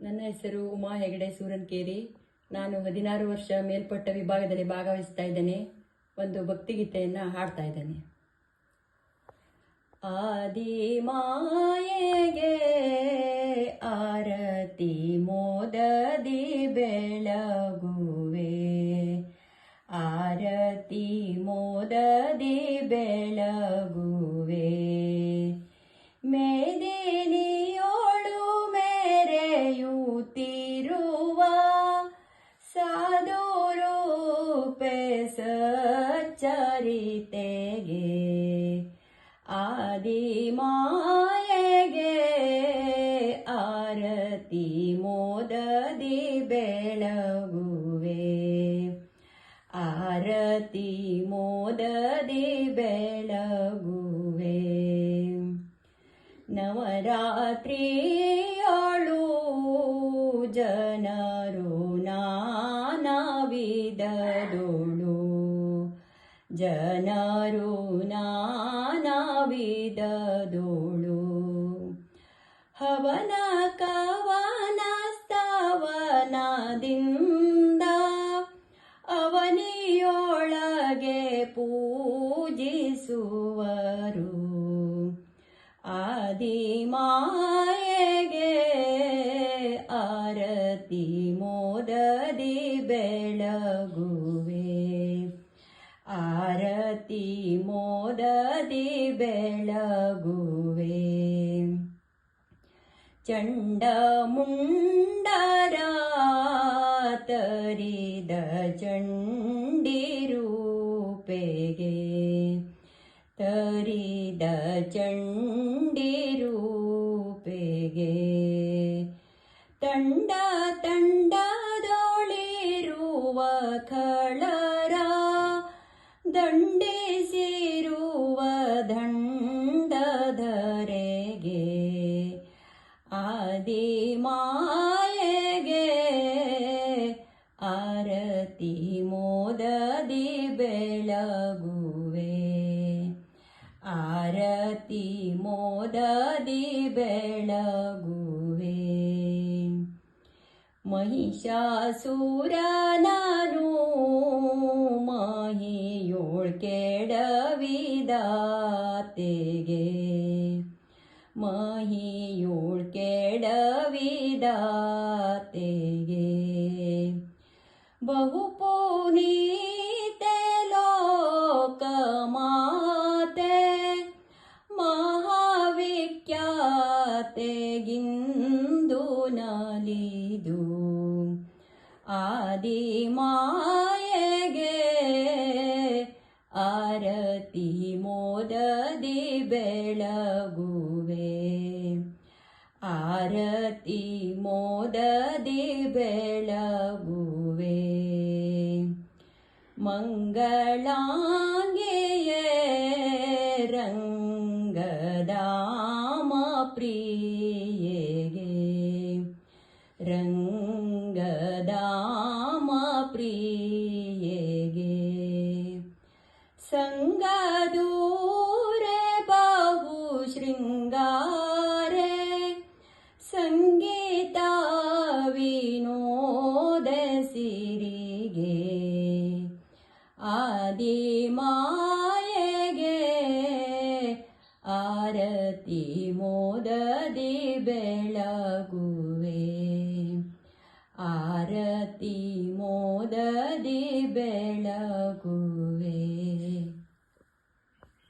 ನನ್ನ ಹೆಸರು ಉಮಾ ಹೆಗಡೆ ಸೂರನ್ಕೇರಿ. ನಾನು ಹದಿನಾರು ವರ್ಷ ಮೇಲ್ಪಟ್ಟ ವಿಭಾಗದಲ್ಲಿ ಭಾಗವಹಿಸ್ತಾ ಇದ್ದೇನೆ. ಒಂದು ಭಕ್ತಿಗೀತೆಯನ್ನು ಹಾಡ್ತಾ ಇದ್ದೇನೆ. ಆದಿ ಮಾಯೆಗೆ ಆರತಿ ಮೋದದಿ ಬೆಳಗುವೆ. ಆರತಿ ಮೋದದಿ ಬೆಳಗುವೆ. ಸಚ್ಚರಿತೆಗೆ ಆದಿ ಮಾಯೆಗೆ ಆರತಿ ಮೋದದಿ ಬೆಳಗುವೆ. ಆರತಿ ಮೋದದಿ ಬೆಳಗುವೆ. ನವರಾತ್ರಿಯೋಳು ಜನರು ನಾನವಿದದೋಳು ಜನರು ನಾನವಿದದೋಳು. ಹವನ ಕವನ ಸ್ತವನದಿಂದ ಅವನಿಯೊಳಗೆ ಪೂಜಿಸುವರು. ಆದಿಮಾಯೆಗೆ ಆರತಿ ಮೋದದಿ ಬೆಳಗುವೆ ಆರತಿ ಮೋದದಿ ಬೆಳಗುವೆ. ಚಂಡ ಮುಂಡರ ತರಿದ ಚಂಡಿರೂಪೆಗೆ. ತರಿದ ಚಂಡಿರೂಪೆಗೆ. ತಂಡ ತಂಡದೊಳಿರುವ ಖಳರ ಸೇರುವ ದಂಡಧರೆಗೆ ಆದಿ ಮಾಯೆಗೆ ಆರತಿ ಮೋದದಿ ಬೆಳಗುವೆ. ಆರತಿ ಮೋದದಿ ಬೆಳಗುವೆ. ಮಹಿಷಾಸುರನನು ಕೆಡವಿದಾತೆಗೆ ಮಹಿಯೋಳ್ ಕೆಡವಿದಾತೆಗೆ ಬಹು ಪುನೀತೆ ಲೋಕ ಮಾತೆ ಮಹಾವಿಖ್ಯಾತೆಗಿಂದು ನಲಿದು. ಆದಿ ಮಾಯೆಗೆ ಆರತಿ ಮೋದದಿ ಬೆಳಗುವೆ. ಆರತಿ ಮೋದದಿ ಬೆಳಗುವೆ. ಮಂಗಳಾಂಗೆಯೇ ರಂಗದಾಮ ಪ್ರಿಯೆಗೆ. ರಂಗದಾಮ ಪ್ರಿಯೆಗೆ ಸಂಗದೂರೆ ಬಾಹು ಶೃಂಗಾರೆ ಸಂಗೀತ ವಿನೋದ ಸಿರಿಗೆ. ಆದಿ ಮಾಯೆಗೆ ಆರತಿ ಮೋದದಿ ಬೆಳಗುವೆ. ಆರತಿ ಮೋದದಿ ಬೆಳಗುವೆ.